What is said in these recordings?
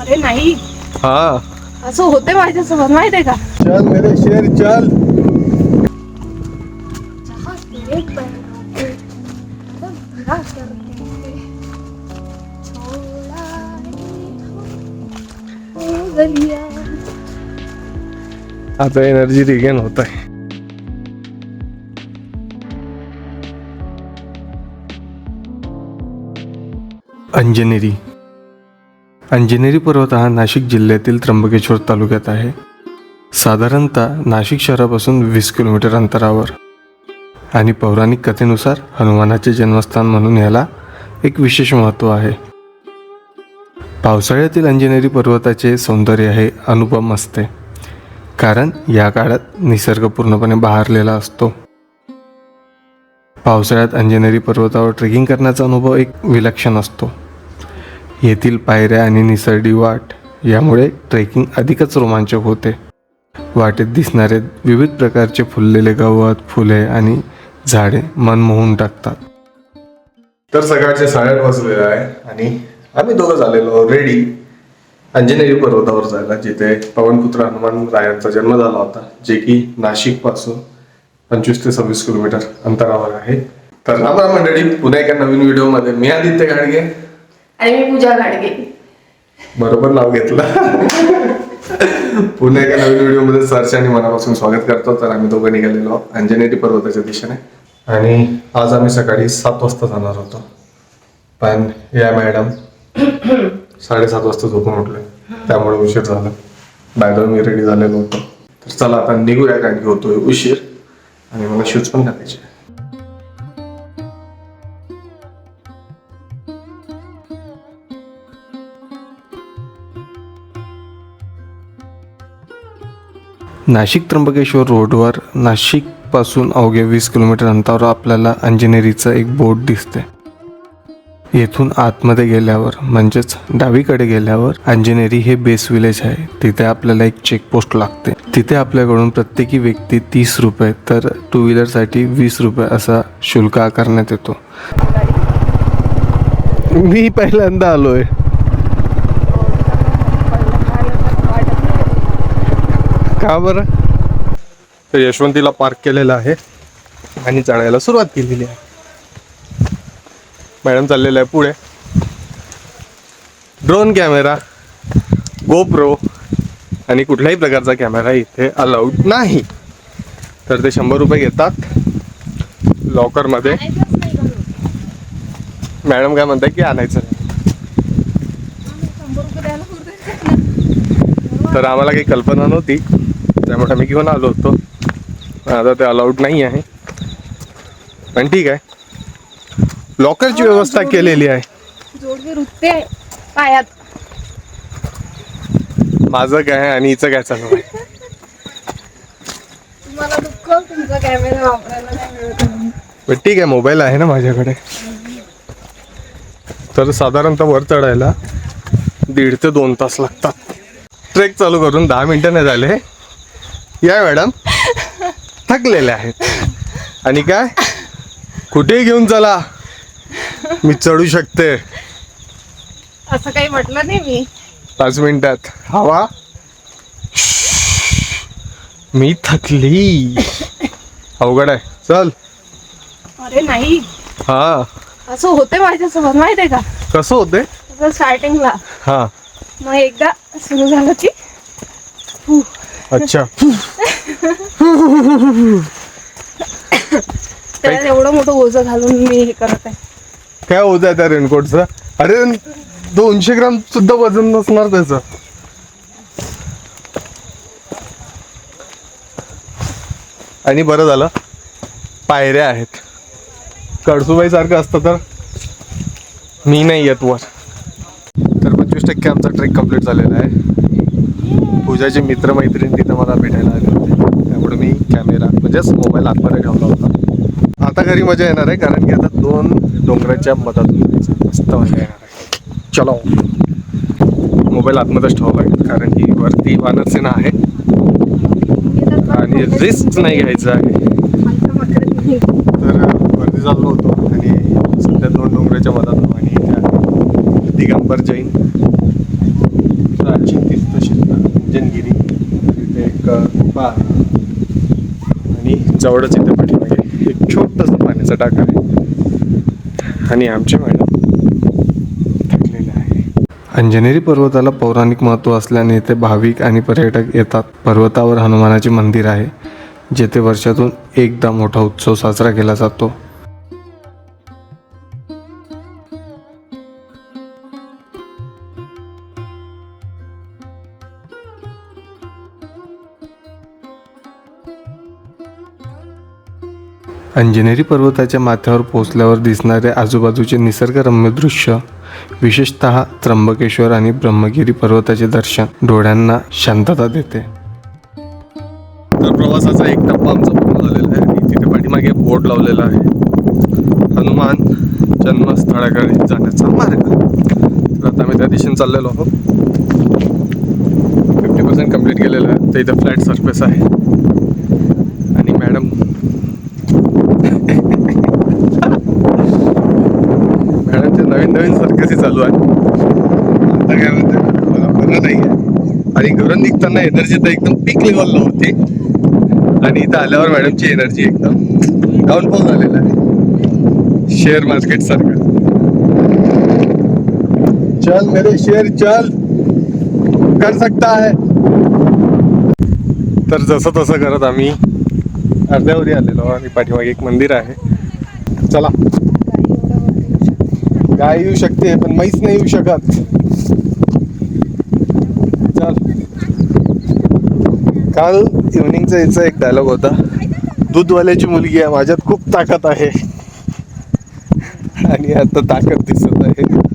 अरे नाही। हा। असं होते माझ्यासोबत माहितीये का चल मेरे शेर चल। जहाज तेरे पैरों पे कदम भरा करते थे, छोड़ा है वो गलियां। आता एनर्जी रिगेन होत आहे अंजनेरी। अंजनेरी पर्वत हा नाशिक जिल्ह्यातील त्र्यंबकेश्वर तालुक्यात आहे. साधारणतः नाशिक शहरापासून वीस किलोमीटर अंतरावर. आणि पौराणिक कथेनुसार हनुमानाचे जन्मस्थान म्हणून याला एक विशेष महत्त्व आहे. पावसाळ्यातील अंजनेरी पर्वताचे सौंदर्य हे अनुपम असते. कारण या काळात निसर्ग पूर्णपणे बहारलेला असतो. पावसाळ्यात अंजनेरी पर्वतावर ट्रेकिंग करण्याचा अनुभव एक विलक्षण असतो. येथील पायऱ्या आणि निसरडी वाट यामुळे ट्रेकिंग अधिकच रोमांचक होते. वाटेत दिसणारे विविध प्रकारचे फुललेले गवत फुले आणि झाडे मन मोहून टाकतात. तर सकाळचे साडेआठ वाजलेले आहे आणि आम्ही दोघं झालेलो रेडी. अंजनेरी पर्वतावर जायला जिथे पवनपुत्र हनुमान रायांचा जन्म झाला होता जे की नाशिकपासून पंचवीस ते सव्वीस किलोमीटर अंतरावर आहे. तर राम राम मंडळी पुन्हा एका नवीन व्हिडिओमध्ये मी आदित्य गाडगे. आणि मी पूजा गाडगे बरोबर नाव घेतलं. पुन्हा एका नवीन व्हिडिओमध्ये सरचे आणि मनापासून स्वागत करतो. तर आम्ही दोघं निघालेलो अंजनेरी पर्वताच्या दिशेने. आणि आज आम्ही सकाळी सात वाजता जाणार होतो. पण या मॅडम साडेसात वाजता झोपून उठले. त्यामुळे उशीर झाला. बाय मी रेडी झालेलो होतो. तर चला आता निघूया कारण की होतोय उशीर. आणि मला शूज पण घालायचे नाशिक त्र्यंबकेश्वर रोडवर नाशिकपासून अवघे वीस किलोमीटर अंतरावर आपल्याला अंजनेरीचं एक बोट दिसते. येथून आतमध्ये गेल्यावर म्हणजेच डावीकडे गेल्यावर अंजनेरी हे बेस विलेज आहे. तिथे आपल्याला एक चेकपोस्ट लागते. तिथे आपल्याकडून प्रत्येकी व्यक्ती तीस रुपये तर टू व्हीलरसाठी वीस रुपये असा शुल्क आकारण्यात येतो. मी पहिल्यांदा आलो आहे का बरं? तर यशवंतीला पार्क केलेला आहे आणि चढायला सुरुवात केलेली आहे. मॅडम चाललेलं आहे पुढे. ड्रोन कॅमेरा गोप्रो आणि कुठल्याही प्रकारचा कॅमेरा इथे अलाउड नाही. तर ते शंभर रुपये घेतात लॉकरमध्ये मॅडम काय म्हणतात की आणायचं नाही. तर आम्हाला काही कल्पना नव्हती. त्यामुळे आम्ही घेऊन आलो होतो. आता ते अलाउड नाही आहे. पण ठीक आहे. लॉकरची व्यवस्था केलेली आहे. जोडवे रुतते पायात. माझं काय आणि हिचं काय चालू आहे? तुम्हाला दुःख तुमचा कॅमेरा वापरायला नाही मिळत म्हणून. पण ठीक आहे मोबाईल आहे ना माझ्याकडे. तर साधारणतः वर चढायला दीड ते दोन तास लागतात. ट्रेक चालू करून दहा मिनिटं नाही झाले. या मॅडम. थकलेले आहेत. आणि काय? कुठेही घेऊन चला. मी चढू शकते. असं काही म्हटलं नाही मी. पाच मिनिटात. हवा. मी थकली. अवघड आहे. चल. अरे नाही. हा. असं होते माझ्यासोबत माहितीये का? कसं होते स्टार्टिंगला हा. मग एकदा सुरू झालं की अच्छा. त्याला एवढं मोठं ओझं घालून मी हे करत आहे. काय होत आहे त्या रेनकोटचं? अरे दोनशे ग्राम सुद्धा वजन नसणार त्याचं. आणि बरं झालं पायऱ्या आहेत. कळसुबाई सारखं असतं तर मी नाही येत वर. तर पंचवीस टक्के आमचा ट्रेक कंप्लीट झालेला आहे. पूजाचे मित्रमैत्रीण तिथं मला भेटायला आले होते. त्यामुळे मी कॅमेरा म्हणजेच मोबाईल आतमध्ये ठेवला होता. आता घरी मजा येणार आहे कारण की आता दोन डोंगराच्या मधातून मस्त मजा येणार आहे. चलो. मोबाईल आतमध्येच ठेवावा लागेल कारण की वरती वानरसेना आहे. आणि रिस्क नाही घ्यायचं आहे. तर वरती चाललो होतो आणि सध्या दोन डोंगराच्या मधातून आणि दिगंबर जैन डोंगर आणि जवळच इथे पाठीमागे एक छोटंसं पाण्याचा टाका आहे. आणि आमची मॅडम थकलेले आहे. अंजनेरी पर्वताला पौराणिक महत्त्व असल्याने येथे भाविक आणि पर्यटक येतात. पर्वतावर हनुमानाचे मंदिर आहे जेथे वर्षातून एकदा मोठा उत्सव साजरा केला जातो. अंजनेरी पर्वताच्या माथ्यावर पोचल्यावर दिसणारे आजूबाजूचे निसर्गरम्य दृश्य विशेषतः त्र्यंबकेश्वर आणि ब्रह्मगिरी पर्वताचे दर्शन डोळ्यांना शांतता देते. तर प्रवासाचा एक टप्पा आमचा पूर्ण झालेला आहे. आणि तिथे पाठीमागे बोर्ड लावलेला आहे. हनुमान जन्मस्थळाकडे जाण्याचा मार्ग. तर आता आम्ही त्या दिशेने चाललेलो आहोत. फिफ्टी पर्सेंट कंप्लीट केलेलं आहे. तर इथे फ्लॅट सरफेस आहे आणि मॅडम मॅडमचे नवीन नवीन सर्कसी चालू आहे आता काय म्हणते आहे आणि घरून निघताना एनर्जी तर एकदम पीक लेवलला होती. आणि इथं आल्यावर मॅडमची एनर्जी एकदम डाऊनफॉल झालेला आहे. शेअर मार्केट सारखं. चल मेरे शेअर चल. कर सकता है. तर जसं तसं करत आम्ही अर्ध्यावरी आलेलो आणि पाठीमागे एक मंदिर आहे. चला. गाय येऊ शकते पण म्हैस नाही येऊ शकत चल काल इव्हनिंगचा याचा एक डायलॉग होता. दूधवाल्याची मुलगी आहे माझ्यात खूप ताकद आहे. आणि आता ताकद दिसत आहे.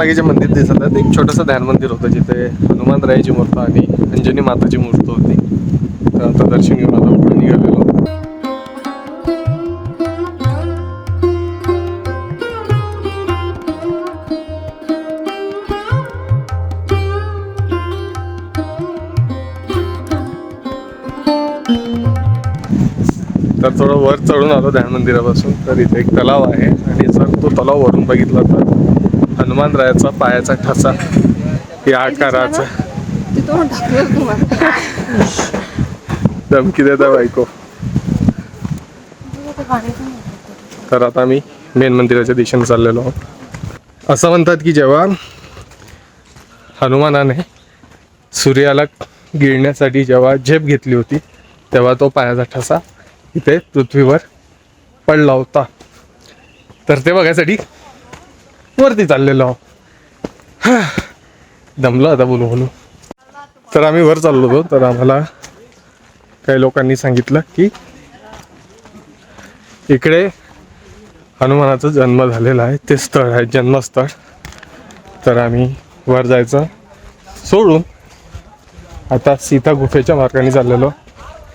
पाठीमागे जे मंदिर दिसत आहे ते एक छोटंसं ध्यान मंदिर होतं जिथे हनुमान रायाची मूर्त आणि अंजनी माताची मूर्त होती. तर आता दर्शन घेऊन आता पुढे निघालेलो. तर थोडं वर चढून आलो ध्यान मंदिरापासून. तर इथे एक तलाव आहे आणि जर तो तलाव वरून बघितला तर हनुमान रायाचा पायाचा ठसा या आकाराचा. धमकी देता बायको. तर आता मी मेन मंदिराच्या दिशेने चाललेलो आहोत. असं म्हणतात की जेव्हा हनुमानाने सूर्याला गिळण्यासाठी जेव्हा झेप घेतली होती तेव्हा तो पायाचा ठसा इथे पृथ्वीवर पडला होता. तर ते बघायसाठी वरती चाललेलो. आहोत दमलो आता बोलू बोलू. तर आम्ही वर चाललो होतो तर आम्हाला काही लोकांनी सांगितलं की इकडे हनुमानाचा जन्म झालेला आहे ते स्थळ आहे जन्मस्थळ. तर आम्ही वर जायचं सोडून आता सीता गुफेच्या मार्गाने चाललेलो.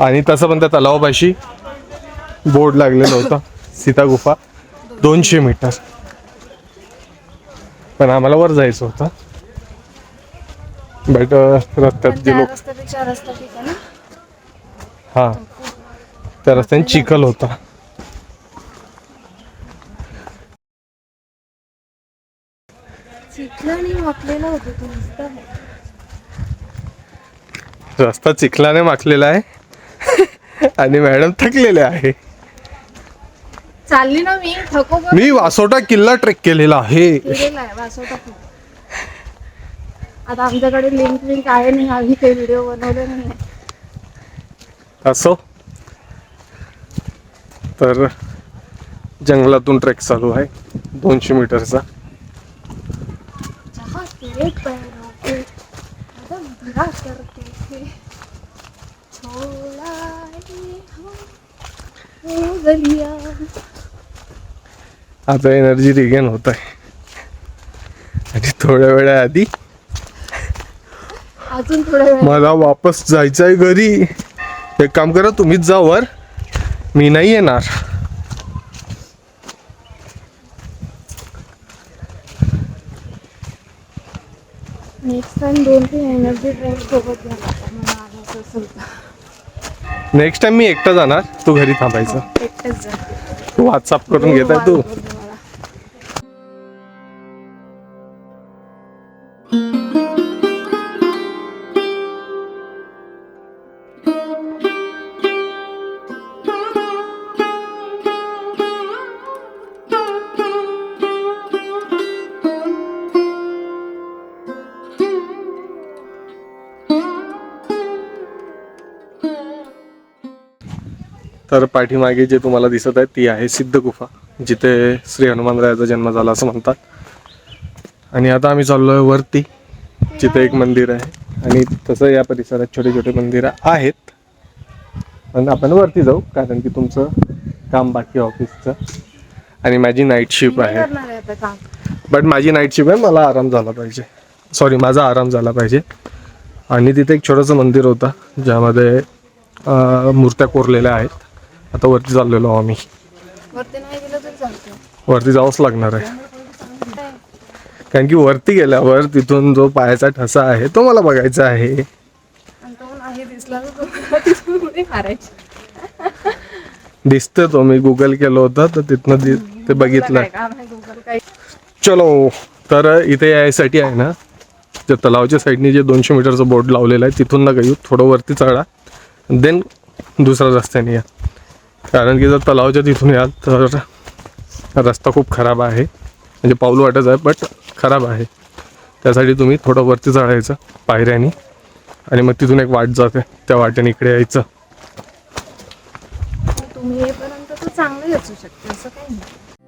आणि तसं पण त्या तलावापाशी बोर्ड लागलेलं होतं सीता गुफा दोनशे मीटर. पण आम्हाला वर जायचं होतं. बट रस्त्यात ना? हा. त्या रस्त्याने चिखल होता. रस्ता. चिखलाने माखलेला आहे. आणि मॅडम थकलेले आहे. चालली ना मी थको मी वासोटा किल्ला ट्रेक केलेला आहे. केलेला आहे वासोटा खूप आता आमच्याकडे लिंक विंक आहे नाही आम्ही काही व्हिडिओ बनवले नाही. असो. तर जंगलातून ट्रेक चालू आहे दोनशे मीटरचा. पैरों करते थे छोड़ा है हम वो गलियां आता एनर्जी रिगेन होत आहे. आणि थोड्या वेळाआधी अजून थोडा वेळ मला वापस जायचं आहे घरी. एक काम करा तुम्हीच जा वर. मी नाही येणार. नेक्स्ट टाइम दोन तीन एनर्जी ड्रिंक सोबत घ्यायला लागतात मला आणायचं असेल तर. नेक्स्ट टाइम मी एकटा जाणार. तू घरी थांबायचं. तू व्हॉट्सअप करून घेत आहे तू. तर पाठीमागे जे तुम्हाला दिसत आहे ती आहे सिद्ध गुफा जिथे श्री हनुमानरायाचा जन्म झाला असं म्हणतात. आणि आता आम्ही चाललो आहे वरती जिथे एक मंदिर आहे. आणि तसं या परिसरात छोटे छोटे मंदिरं आहेत. पण आपण वरती जाऊ कारण की तुमचं काम बाकी ऑफिसचं. आणि माझी नाईट शिफ्ट आहे. बट माझी नाईट शिफ्ट आहे मला आराम झाला पाहिजे. सॉरी माझा आराम झाला पाहिजे. आणि तिथे एक छोटंसं मंदिर होतं ज्यामध्ये मूर्त्या कोरलेल्या आहेत. आता वरती चाललेलो आहो आम्ही. वरती जावंच लागणार आहे? कारण की वरती गेल्यावर तिथून जो पायाचा ठसा आहे तो मला बघायचा आहे. दिसतं तो मी गुगल केलं होतं तर तिथनं ते बघितलं. चलो तर इथे यायसाठी आहे ना त्या तलावाच्या साईडने जे दोनशे मीटरचं बोर्ड लावलेलं आहे तिथून नका येऊ. थोडं वरती चढा. देन दुसऱ्या रस्त्याने या. कारण की जर तलावाच्या तिथून याल तर रस्ता खूप खराब आहे. म्हणजे पाऊल वाटत आहे बट खराब आहे. त्यासाठी तुम्ही थोडं वरती चढायचं पायऱ्यानी. आणि मग तिथून एक वाट जाते त्या वाटेने इकडे यायचं. तुम्ही येईपर्यंत तर चांगलं असू शकते असं काही नाही.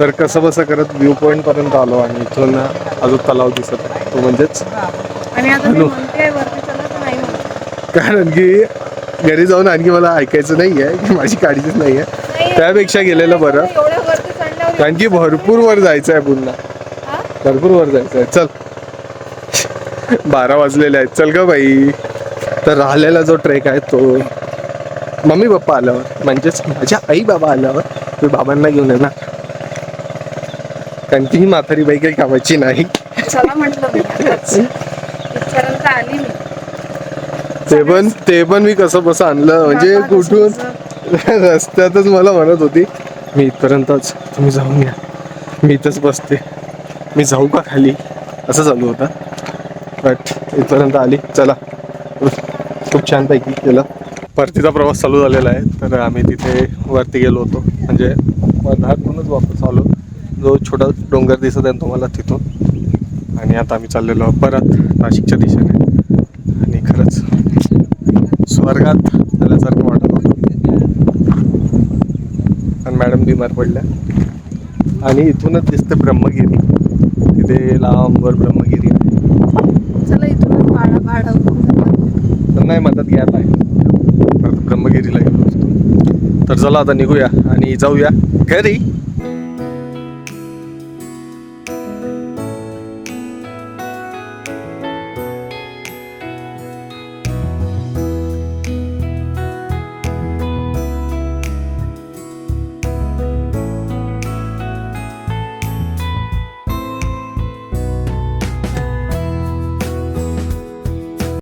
तर कसं बसं करत व्ह्यू पॉईंट पर्यंत आलो आणि इथून अजून तलाव दिसत तो म्हणजेच कारण की घरी जाऊन आणखी मला ऐकायचं नाही आहे की माझी काळजीच नाही आहे. त्यापेक्षा गेलेलं बरं. कारण की भरपूर वर जायचं आहे पुन्हा. हा? भरपूर वर जायचं आहे. चल. बारा वाजलेले आहेत. चल ग बाई. तर राहिलेला जो ट्रेक आहे तो मम्मी पप्पा आल्यावर म्हणजेच माझ्या आई बाबा आल्यावर मी बाबांना घेऊन येणार. कारण की ही म्हातारी बाई काही कामाची नाही. चला म्हटलं मी. आताच. इथपर्यंत आली मी. ते पण ते पण मी कसं बसं आणलं. म्हणजे बाबा कुठून? रस्त्यातच मला म्हणत होती मी इथपर्यंतच तुम्ही जाऊन या. मी इथंच बसते. मी जाऊ का खाली? असं चालू होतं. बट इथपर्यंत आली. चला. खूप छानपैकी केलं. परतीचा प्रवास चालू झालेला आहे. तर आम्ही तिथे वरती गेलो होतो. म्हणजे वर्धातूनच वापस आलो जो छोटा डोंगर दिसत आहे तुम्हाला तिथून. आणि आता आम्ही चाललेलो आहोत परत नाशिकच्या दिशेने. आणि खरंच स्वर्गात आल्यासारखं वाटत होतं. पण मॅडम बिमार पडल्या. आणि इथूनच दिसते ब्रह्मगिरी. तिथे लांबवर ब्रह्मगिरी आहे. चला इथून भाडा भाडा पण नाही मदत आहे परत ब्रह्मगिरीला गेलो असतो तर चला आता निघूया आणि जाऊया घरी.